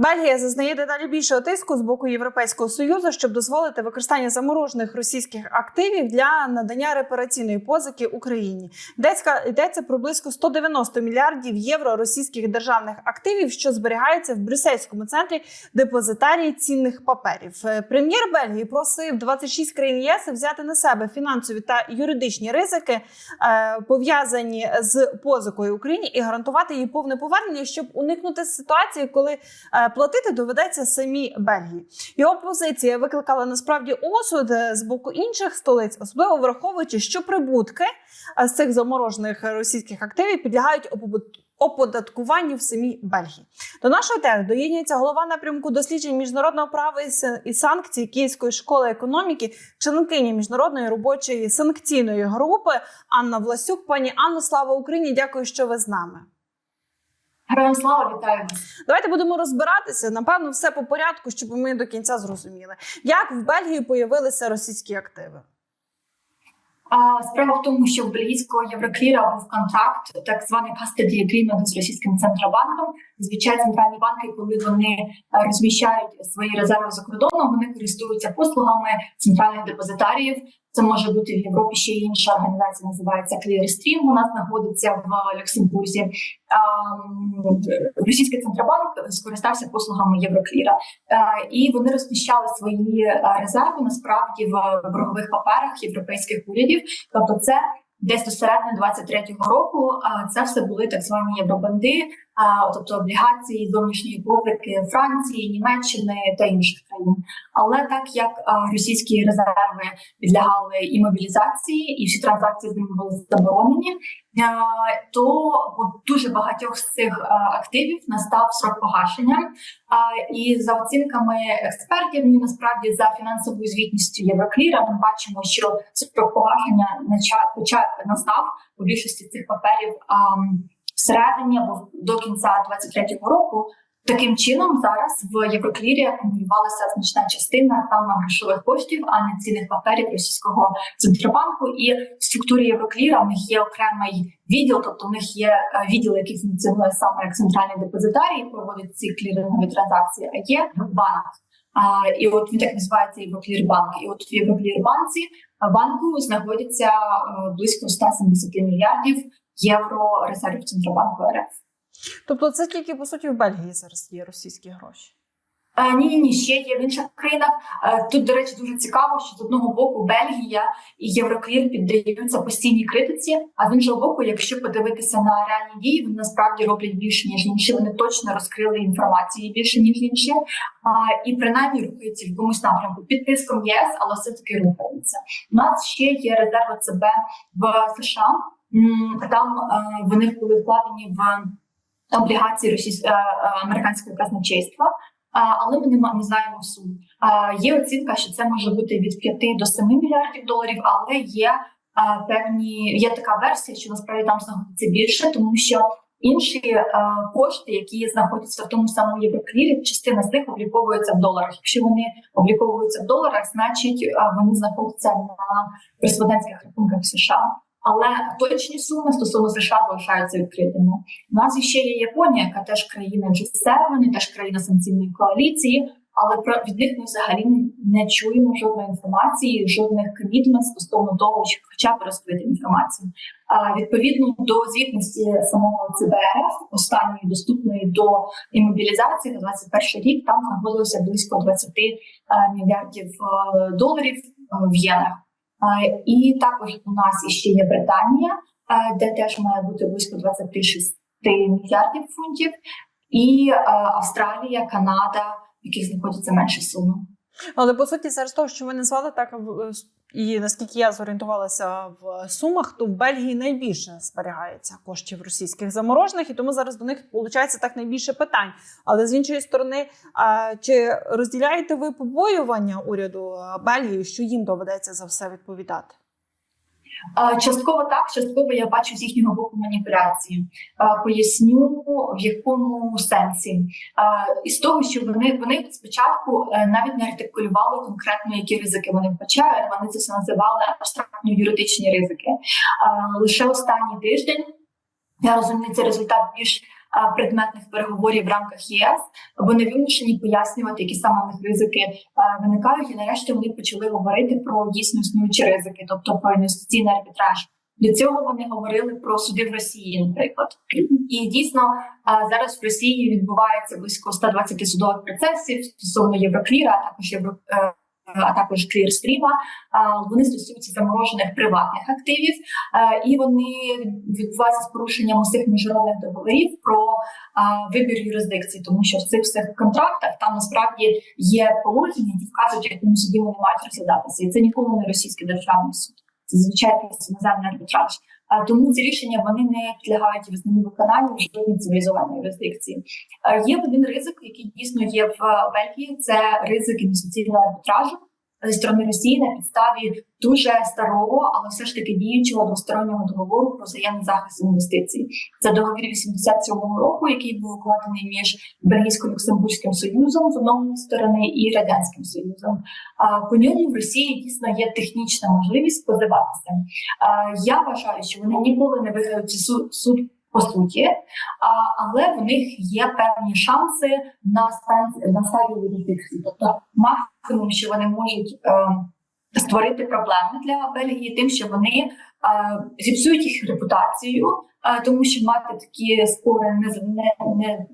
Бельгія зазнає дедалі більшого тиску з боку Європейського союзу, щоб дозволити використання заморожених російських активів для надання репараційної позики Україні. Йдеться, йдеться про близько 190 мільярдів євро російських державних активів, що зберігаються в брюссельському центрі депозитарії цінних паперів. Е, Прем'єр Бельгії просив 26 країн ЄС взяти на себе фінансові та юридичні ризики, е, пов'язані з позикою Україні, і гарантувати її повне повернення, щоб уникнути ситуації, коли е, платити доведеться самі Бельгії. Його позиція викликала насправді осуд е, з боку інших столиць, особливо враховуючи, що прибутки е, з цих заморожених російських активів підлягають опобут- оподаткуванню в самій Бельгії. До нашої теми доєднується голова напрямку досліджень міжнародного права і санкцій Київської школи економіки, членкині міжнародної робочої санкційної групи Анна Власюк. Пані Анно, слава Україні! Дякую, що ви з нами. Героям слава вітаю вас. Давайте будемо розбиратися. Напевно, все по порядку, щоб ми до кінця зрозуміли, як в Бельгії появилися російські активи. А, Справа в тому, що в бельгійського Єврокліра був контракт, так званий custody agreement з російським центробанком. Зазвичай центральні банки, коли вони е, розміщають свої резерви за кордоном, вони користуються послугами центральних депозитаріїв. Це може бути в Європі ще й інша організація, називається Clearstream, У нас знаходиться в Люксембурзі. Російський центробанк скористався послугами Єврокліра, Е, і вони розміщали свої е, резерви насправді в боргових паперах європейських урядів. Тобто, це десь до середини 23-го року. Це все були так звані євробанди, тобто облігації зовнішньої позики Франції, Німеччини та інших країн. Але так як російські резерви підлягали і мобілізації, і всі транзакції з ними були заборонені, то дуже багатьох з цих активів настав срок погашення. І за оцінками експертів, ну і насправді за фінансовою звітністю Єврокліра, ми бачимо, що срок погашення нача- поча- настав у більшості цих паперів всередині або до кінця 23-го року. Таким чином, зараз в Євроклірі акумулювалася значна частина саме грошових коштів, а не цінних паперів російського центробанку. І в структурі Єврокліра в них є окремий відділ, тобто в них є е, відділ, який функціонує саме як центральний депозитарій, проводить ці клірингові транзакції. А є банк. А, і от він так називається Євроклірбанк. І от в Євроклірбанці банку знаходиться е, близько 170 мільярдів євро резервів центробанку РФ. Тобто, це тільки по суті в Бельгії зараз є російські гроші. Е, Ні, ні, ні, ще є в інших країнах. Е, Тут, до речі, дуже цікаво, що з одного боку Бельгія і Євроклір піддаються постійній критиці. А з іншого боку, якщо подивитися на реальні дії, вони насправді роблять більше ніж інші. Вони точно розкрили інформації більше ніж інші, а, і принаймні рухаються в якомусь напрямку під тиском ЄС, але все таки рухаються. У нас ще є резерви ЦБ в США. Там е, вони були вкладені в облігації російсь... е, е, американського казначейства. Але ми не, ма- не знаємо суму. Є оцінка, що це може бути від 5 до 7 мільярдів доларів, але є певні є така версія, що насправді там знаходиться більше, тому що інші кошти, які знаходяться в тому самому Євроклірі, частина з них обліковується в доларах. Якщо вони обліковуються в доларах, значить вони знаходяться на кореспондентських рахунках США. Але точні суми стосовно США залишаються відкритими. У нас ще є Японія, яка теж країна G7, теж країна санкційної коаліції, але про від них ми взагалі не, чуємо жодної інформації, жодних комітмент стосовно того, що хоча б розкрити інформацію. А відповідно до звітності самого ЦБРФ, останньої доступної до імобілізації на 21 рік, там знаходилося близько 20 е, мільярдів е, доларів е, в єнах. Е, І також у нас іще є Британія, е, де теж має бути близько 26 мільярдів фунтів, і е, Австралія, Канада, в яких знаходяться менше суми. Але по суті, зараз того, що ви назвали так, в- і наскільки я зорієнтувалася в сумах, то в Бельгії найбільше зберігається коштів російських заморожених, і тому зараз до них виходить так найбільше питань. Але з іншої сторони, чи розділяєте ви побоювання уряду Бельгії, що їм доведеться за все відповідати? Частково так, частково я бачу з їхнього боку маніпуляції. Поясню в якому сенсі. Із того, що вони вони спочатку е, навіть не артикулювали конкретно, які ризики вони вбачають. Вони це все називали абстрактно юридичні ризики. Лише останній тиждень я розумію, це результат більш предметних переговорів в рамках ЄС. Вони вимушені пояснювати, які саме них ризики виникають. І нарешті вони почали говорити про дійсно існуючі ризики, тобто про інвестиційний арбітраж. Для цього вони говорили про суди в Росії, наприклад, і дійсно зараз в Росії відбувається близько 120 судових процесів стосовно Єврокліра, а також євро. А також клірстріма, вони стосуються заморожених приватних активів, і вони відбуваються з порушенням усіх міжнародних договорів про вибір юрисдикції, тому що в цих всіх контрактах там насправді є положення, які вказують, якому суді вони мають розглядатися, і це ніколи не російський державний суд. Це звичайно іноземний арбітраж. Тому ці рішення вони не підлягають визнанню виконанню жодній цивілізованій юрисдикції. Е, Є один ризик, який дійсно є в е, Бельгії. Це ризик інвестиційного арбітражу зі сторони Росії на підставі дуже старого, але все ж таки діючого двостороннього договору про взаємний захист інвестицій. Це договір 87-го року, який був укладений між Бельгійсько-Люксембурзьким союзом з одної сторони і радянським союзом. А по ньому в Росії дійсно є технічна можливість позиватися. Я вважаю, що вони ніколи не виграють суд, суд по суті, а, але в них є певні шанси на стан- на стадії юрисдикції. Тобто максимум, що вони можуть е, створити проблеми для Бельгії, тим, що вони е, зіпсують їх репутацію, е, тому що мати такі спори не не, не,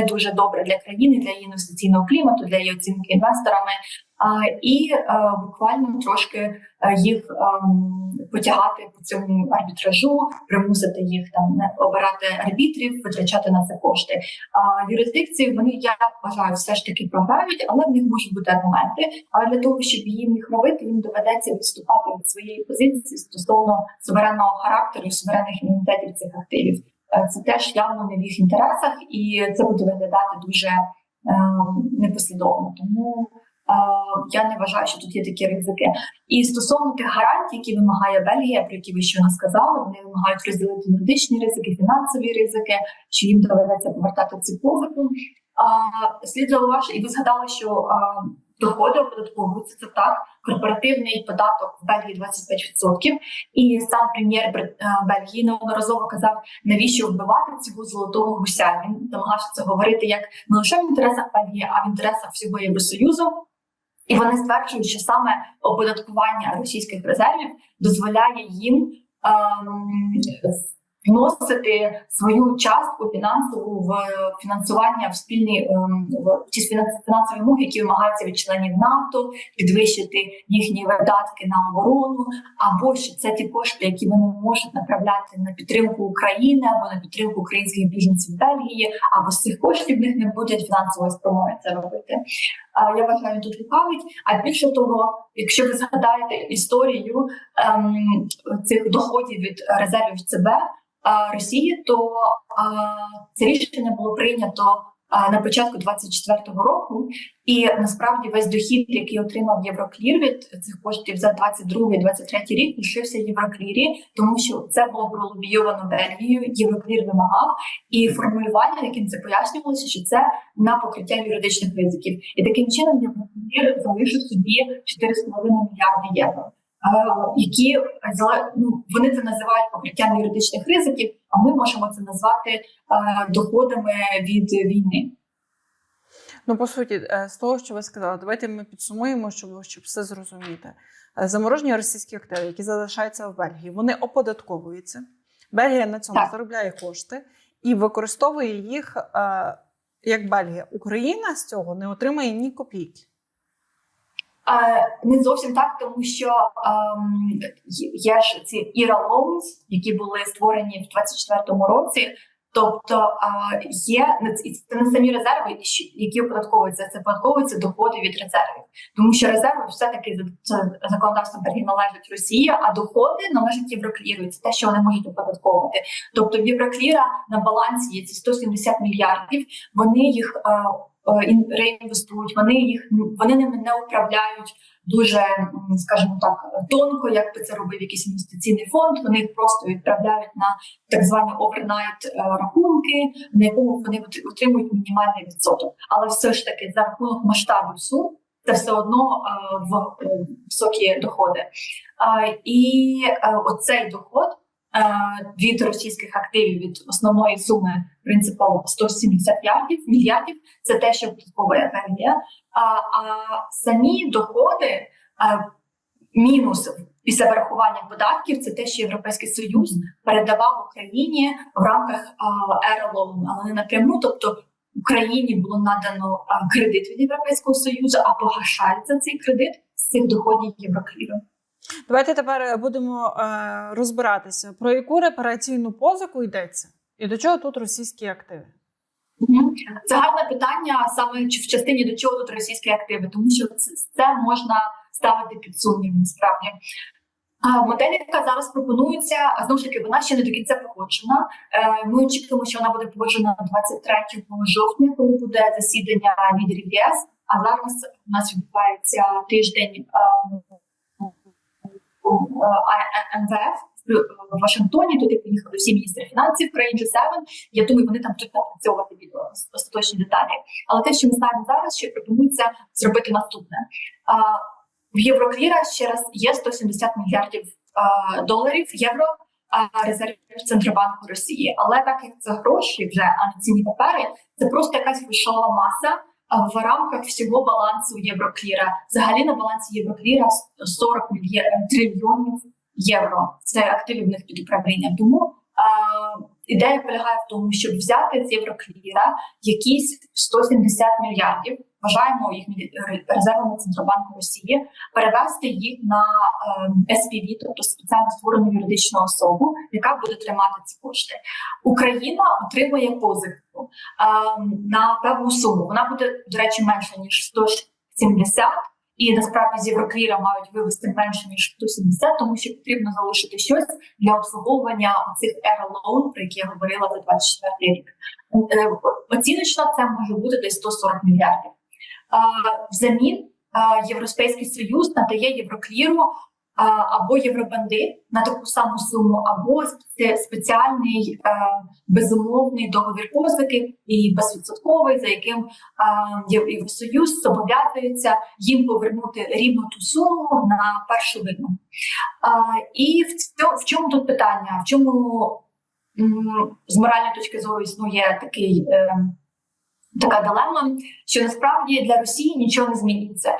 не дуже добре для країни, для її інвестиційного клімату, для її оцінки інвесторами. І е, буквально трошки е, їх ем, потягати по цьому арбітражу, примусити їх там обирати арбітрів, витрачати на це кошти. А юрисдикції вони я вважаю, все ж таки програють, але в них можуть бути аргументи. Але для того, щоб їм їх робити, їм доведеться відступати від своєї позиції стосовно суверенного характеру і суверенних імунітетів цих активів. Е, Це теж явно не в їх інтересах, і це буде виглядати дуже ем, непослідовно. Тому е, я не вважаю, що тут є такі ризики. І стосовно тих гарантій, які вимагає Бельгія, про які ви щойно сказали, вони вимагають розділити юридичні ризики, фінансові ризики, що їм доведеться повертати ці позику. Слід зауважити, і ви згадали, що а, доходи оподатковуються це так. Корпоративний податок в Бельгії 25%. І сам прем'єр Бр- Бельгії неодноразово казав, навіщо вбивати цього золотого гуся. Він намагався це говорити як не лише в інтересах Бельгії, а в інтересах всього Євросоюзу. І вони стверджують, що саме оподаткування російських резервів дозволяє їм ем, вносити свою частку фінансову в фінансування в спільні ем, в ті фінансові вимоги, які вимагаються від членів НАТО, підвищити їхні видатки на оборону, або що це ті кошти, які вони можуть направляти на підтримку України або на підтримку українських біженців Бельгії, або з цих коштів в них не будуть фінансової спроможні це робити. Я вважаю, тут лукавить. А більше того, якщо ви згадаєте історію ем, цих доходів від резервів ЦБ Росії, то це рішення було прийнято на початку 24-го року, і насправді весь дохід, який отримав Євроклір від цих коштів за 22-23 рік, лишився Євроклірі, тому що це було пролобійовано Бельгією. Євроклір вимагав і формулювання, яким це пояснювалося, що це на покриття юридичних ризиків, і таким чином Євроклір залишив собі 4,5 мільярди євро. Які ну, вони це називають покриттям юридичних ризиків, а ми можемо це назвати е, доходами від війни. Ну, по суті, е, з того, що ви сказали, давайте ми підсумуємо, щоб, щоб все зрозуміти. Е, Заморожені російські активи, які залишаються в Бельгії, вони оподатковуються. Бельгія на цьому Так. заробляє кошти і використовує їх як Бельгія. Україна з цього не отримає ні копійки. Не зовсім так, тому що ем, є ж ці IRA loans, які були створені в 24-му році. Тобто є це не самі резерви, які оподатковуються, це оподатковуються доходи від резервів, тому що резерви все таки за законодавством Бельгії належать Росії, а доходи належать Єврокліру. Це те, що вони можуть оподатковувати. Тобто в Єврокліра на балансі є ці 170 мільярдів. Вони їх е, реінвестують, вони їх вони ними не управляють дуже, скажімо так, тонко, як би це робив якийсь інвестиційний фонд. Вони їх просто відправляють на так звані овернайт е, рахунки, на якому вони отримують мінімальний відсоток. Але все ж таки за рахунок масштабу сум це все одно е, в е, високі доходи. І е, оцей доход від російських активів від основної суми принципу 170 мільярдів мільярдів. Це те, що податковує ФРГ. А, а самі доходи е, мінус після врахування податків це те, що Європейський Союз передавав Україні в рамках Airloan, але не напряму. Тобто Україні було надано а, кредит від Європейського Союзу, а погашається цей кредит з цих доходів Єврокліру. Давайте тепер будемо е, розбиратися, про яку репараційну позику йдеться, і до чого тут російські активи. Це гарне питання саме в частині до чого тут російські активи, тому що це, це можна ставити під сумнів насправді. Модель, яка зараз пропонується, знову ж таки, вона ще не до кінця погоджена. Е, Ми очікуємо, що вона буде погоджена 23 жовтня, коли буде засідання лідерів ЄС. А зараз у нас відбувається тиждень е, е, МВФ в Вашингтоні. Туди поїхали всі міністри фінансів країн G7. Я думаю, вони там напрацьовувати від остаточні деталі. Але те, що ми знаємо зараз, що пропонується зробити наступне. В Єврокліра ще раз є 170 мільярдів доларів євро резервів Центробанку Росії. Але так як це гроші вже, а не цінні папери, це просто якась грошова маса. В рамках всього балансу Єврокліра, взагалі на балансі Єврокліра 40 мільйонів трильйонів євро. Це активів них під управлінням. Тому ідея полягає в тому, щоб взяти з Єврокліра якісь 170 мільярдів. Вважаємо їх резервами Центробанку Росії, перевести їх на е, SPV, тобто спеціально створену юридичну особу, яка буде тримати ці кошти. Україна отримує позику е, на певну суму. Вона буде, до речі, менша ніж 170, і насправді з Єврокліра мають вивести менше ніж 170, тому що потрібно залишити щось для обслуговування цих Air про які я говорила за 24 рік. Е, Оціночно це може бути десь 140 мільярдів. Взамін Європейський Союз надає Єврокліру або Євробанди на таку саму суму, або спеціальний безумовний договір позики і безвідсотковий, за яким Євросоюз зобов'язується їм повернути рівну ту суму на першу вину. І в чому тут питання? В чому з моральної точки зору існує такий. Така дилема, що насправді для Росії нічого не зміниться. Е,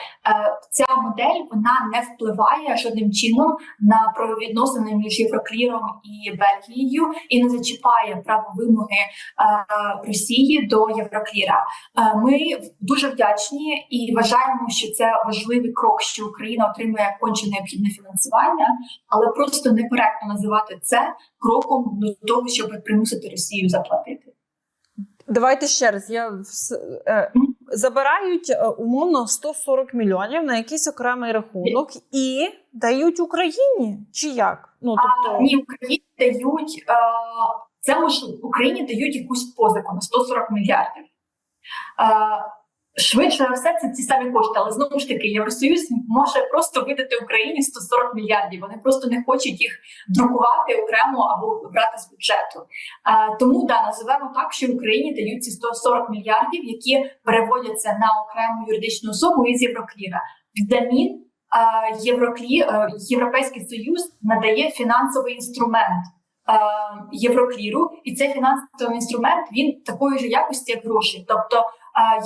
Ця модель вона не впливає жодним чином на правовідносини між Єврокліром і Бельгією і не зачіпає правовимоги е, Росії до Єврокліра. Е, Ми дуже вдячні і вважаємо, що це важливий крок, що Україна отримує конче необхідне фінансування, але просто некоректно називати це кроком до того, щоб примусити Росію заплатити. Давайте ще раз. Я е, забирають е, умовно 140 мільйонів на якийсь окремий рахунок і дають Україні чи як? Ну тобто А, ні, Україні дають е, це може Україні дають якусь позику на 140 мільярдів. Е, швидше за все, це ті самі кошти, але знову ж таки, Євросоюз може просто видати Україні 140 мільярдів. Вони просто не хочуть їх друкувати окремо або брати з бюджету. Е, тому да, називаємо так, що Україні дають ці 140 мільярдів, які переводяться на окрему юридичну особу із Єврокліра. Взамін Євроклі, е, Європейський Союз надає фінансовий інструмент Єврокліру, і цей фінансовий інструмент він такої ж якості, як гроші. Тобто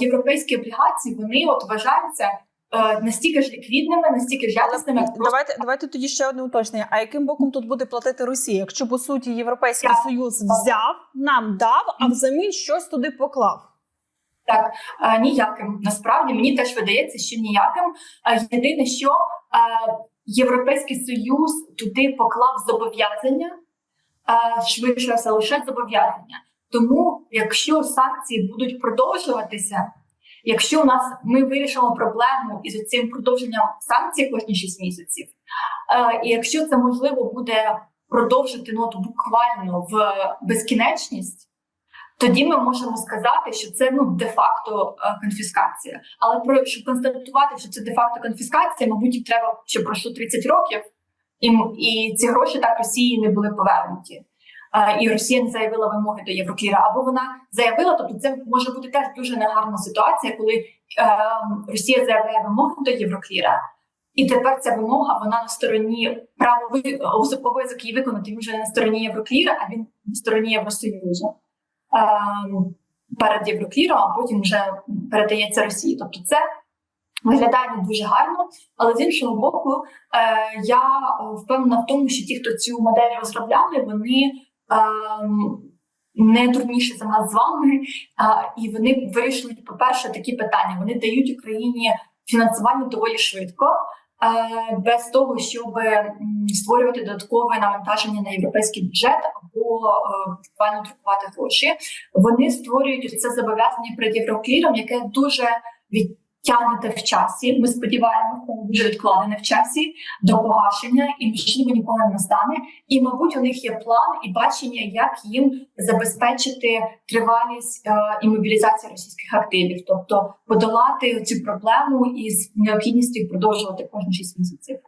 європейські облігації вони от вважаються е, настільки ж ліквідними, настільки ж якісними, давайте, давайте тоді ще одне уточнення. А яким боком тут буде платити Росія? Якщо по суті Європейський Так. Союз взяв, нам дав, а взамін щось туди поклав. Так, е, ніяким. Насправді мені теж видається, що ніяким. Е, Єдине, що Європейський Союз туди поклав зобов'язання, швидше все лише зобов'язання. Тому, якщо санкції будуть продовжуватися, якщо у нас ми вирішимо проблему із цим продовженням санкцій кожні 6 місяців, е, і якщо це можливо буде продовжити ну, от буквально в безкінечність. Тоді ми можемо сказати, що це ну де-факто е, конфіскація. Але про щоб констатувати, що це де-факто конфіскація, мабуть, треба, щоб пройшло 30 років, і, і ці гроші так Росії не були повернуті. І Росія не заявила вимоги до Єврокліра, або вона заявила, тобто це може бути теж дуже негарна ситуація, коли е, Росія заявляє вимоги до Єврокліра, І тепер ця вимога вона на стороні правовий обов'язок її виконати. Він вже на стороні Єврокліра, а він на стороні Євросоюзу ем, перед Єврокліром, а потім вже передається Росії. Тобто, це виглядає не дуже гарно. Але з іншого боку, е, я е, впевнена в тому, що ті, хто цю модель розробляли, вони ем, не дурніші за нас з вами, а, і вони вирішують, по-перше, такі питання. Вони дають Україні фінансування доволі швидко, е, без того, щоб створювати додаткове навантаження на європейський бюджет або е, буквально друкувати гроші. Вони створюють це зобов'язання перед Єврокліром, яке дуже відтягнуте в часі. Ми сподіваємося, воно дуже відкладене в часі до погашення, і можливо ніколи не настане. І, мабуть, у них є план і бачення, як їм забезпечити тривалість е, і мобілізацію російських активів, тобто подолати цю проблему із необхідністю продовжувати кожні 6 місяців.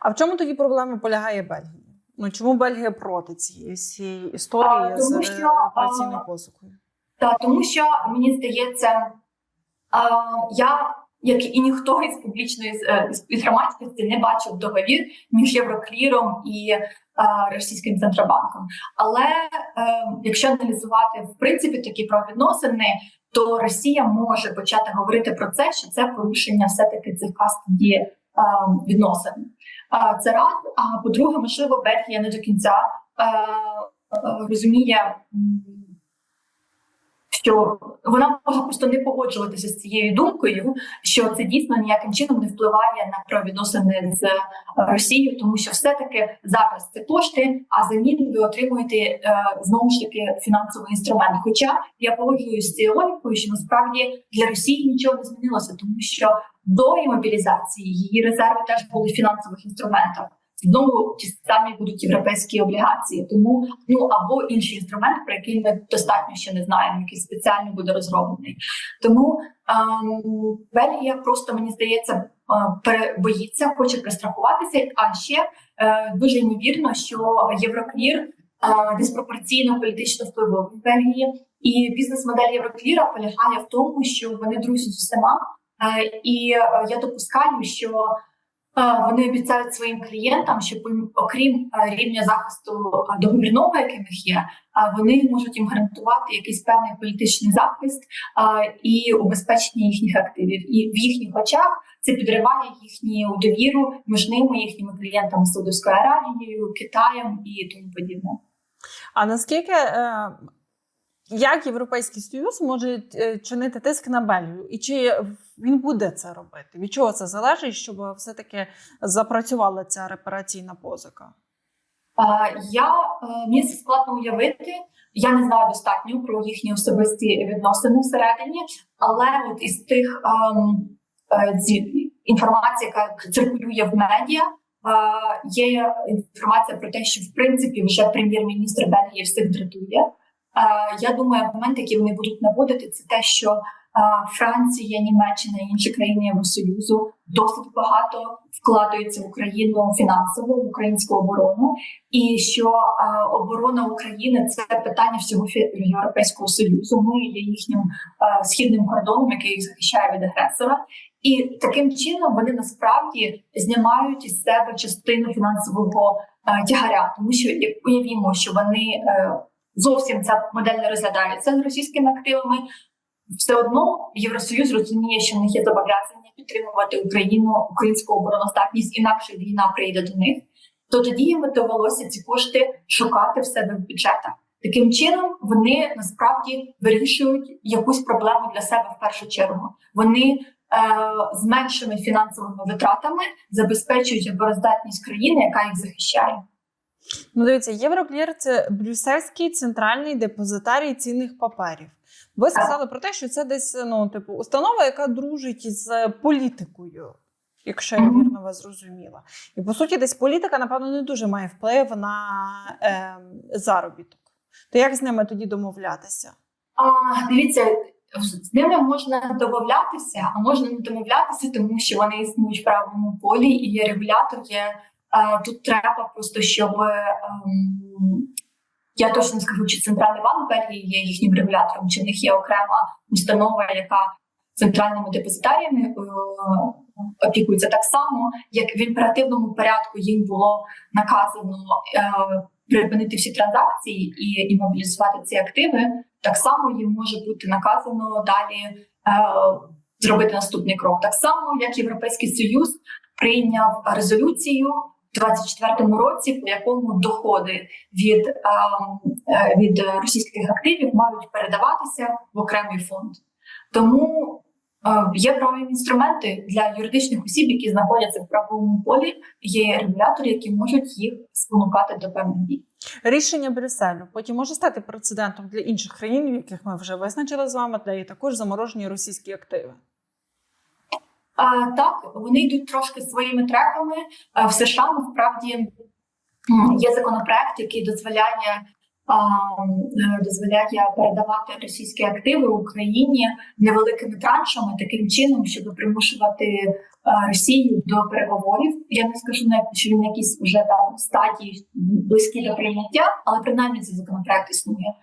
А в чому тоді проблема полягає Бельгії? Ну чому Бельгія проти цієї всієї історії А, тому з що, а, позикою? Та тому, що мені здається, я. Як і ніхто із публічної е, із- громадськості не бачив договір між Єврокліром і е, російським центробанком. Але е, якщо аналізувати в принципі такі правовідносини, то Росія може почати говорити про це, що це порушення все таки цих кастеді е, відносин. Це раз. А по-друге, можливо, Бельгія не до кінця розуміє. Що вона може просто не погоджуватися з цією думкою, що це дійсно ніяким чином не впливає на правовідносини з Росією, тому що все-таки зараз це кошти, а замін ви отримуєте е, знову ж таки фінансовий інструмент. Хоча я погоджуюсь з цією логікою, що насправді для Росії нічого не змінилося, тому що до мобілізації її резерви теж були в фінансових інструментах. Знову ті самі будуть європейські облігації, тому ну або інший інструмент, про який ми достатньо ще не знаємо, який спеціально буде розроблений. Тому ем, Бельгія просто мені здається е, перебоїться, хоче пристрахуватися. А ще е, дуже ймовірно, що Євроклір е, диспропорційно політично впливовий в Бельгії, і бізнес-модель Єврокліра полягає в тому, що вони друзі з усіма. Е, і е, я допускаю, що вони обіцяють своїм клієнтам, що пом- окрім е, рівня захисту е, договірного, який в них є, вони можуть їм гарантувати якийсь певний політичний захист і убезпечення їхніх активів. І в їхніх очах це підриває їхню довіру між ними, їхніми клієнтами Саудовською Аравією, Китаєм і тому подібне. А наскільки е, як Європейський Союз може е, чинити тиск на Бельгію? І чи він буде це робити? Від чого це залежить, щоб все-таки запрацювала ця репараційна позика? Я е, мені складно уявити. Я не знаю достатньо про їхні особисті відносини всередині, але от із тих ем, е, зі- яка циркулює в медіа, є інформація про те, що в принципі вже прем'єр-міністр Бельгії всіх дратує. Я думаю, аргумент, який вони будуть наводити, це те, що Франція, Німеччина і інші країни Євросоюзу досить багато вкладаються в Україну фінансово в українську оборону, і що оборона України це питання всього Європейського союзу. Ми є їхнім східним кордоном, який їх захищає від агресора. І таким чином вони насправді знімають із себе частину фінансового тягаря, тому що як уявімо, що вони е, зовсім ця модель не розглядається з російськими активами. Все одно Євросоюз розуміє, що в них є зобов'язання підтримувати Україну, українську обороноздатність, інакше війна прийде до них. То тоді їм довелося ці кошти шукати в себе в бюджетах. Таким чином вони насправді вирішують якусь проблему для себе в першу чергу. Вони е, з меншими фінансовими витратами забезпечують обороноздатність країни, яка їх захищає. Ну, дивіться, Євроклір це Брюссельський центральний депозитарій цінних паперів. Ви сказали про те, що це десь ну, типу, установа, яка дружить з політикою, якщо я вірно вас зрозуміла. І по суті, десь політика, напевно, не дуже має вплив на е, заробіток. То як з ними тоді домовлятися? А, дивіться, з ними можна домовлятися, а можна не домовлятися, тому що вони існують в правовому полі і регулятор. Є е, тут треба просто, щоб ем, я точно скажу, чи центральний банк Бельгії є їхнім регулятором, чи в них є окрема установа, яка центральними депозитаріями е, опікуються так само, як в імперативному порядку їм було наказано е, припинити всі транзакції і, і мобілізувати ці активи. Так само їм може бути наказано далі е, зробити наступний крок. Так само, як Європейський Союз прийняв резолюцію в 24-му році, по якому доходи від, е, від російських активів мають передаватися в окремий фонд. Тому е, є правові інструменти для юридичних осіб, які знаходяться в правовому полі. Є регулятори, які можуть їх спонукати до певних дій. Рішення Брюсселю потім може стати прецедентом для інших країн, в яких ми вже визначили з вами, де є також заморожені російські активи. Так, вони йдуть трошки своїми треками. В США насправді є законопроект, який дозволяє. Дозволяє передавати російські активи Україні невеликими траншами, таким чином, щоб примушувати Росію до переговорів. Я не скажу навіть, що він якийсь вже там стадії близькі до прийняття, але принаймні цей законопроект існує.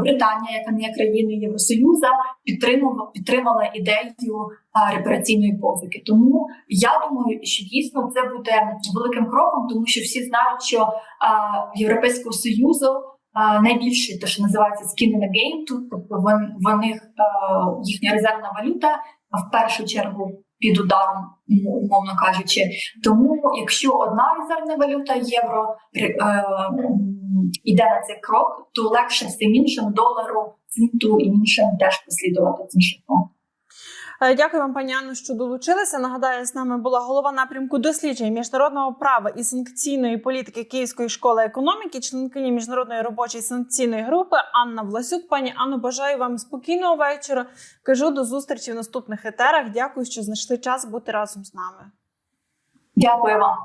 Британія, яка не є країною Євросоюзу, підтримала підтримала ідею репараційної позики. Тому я думаю, що дійсно це буде великим кроком, тому що всі знають, що Європейського союзу найбільший те, що називається skin in the game, тут тобто вон, вони а, їхня резервна валюта в першу чергу під ударом, умовно кажучи. Тому, якщо одна резервна валюта євро йде е, на цей крок, то легше всім іншим долару, центу і іншим теж послідувати цим шляхом. Е, Дякую вам, пані Анно, що долучилися. Нагадаю, з нами була голова напрямку досліджень міжнародного права і санкційної політики Київської школи економіки, членкині міжнародної робочої санкційної групи Анна Власюк. Пані Анно, бажаю вам спокійного вечора. Кажу до зустрічі в наступних етерах. Дякую, що знайшли час бути разом з нами. Дякую вам.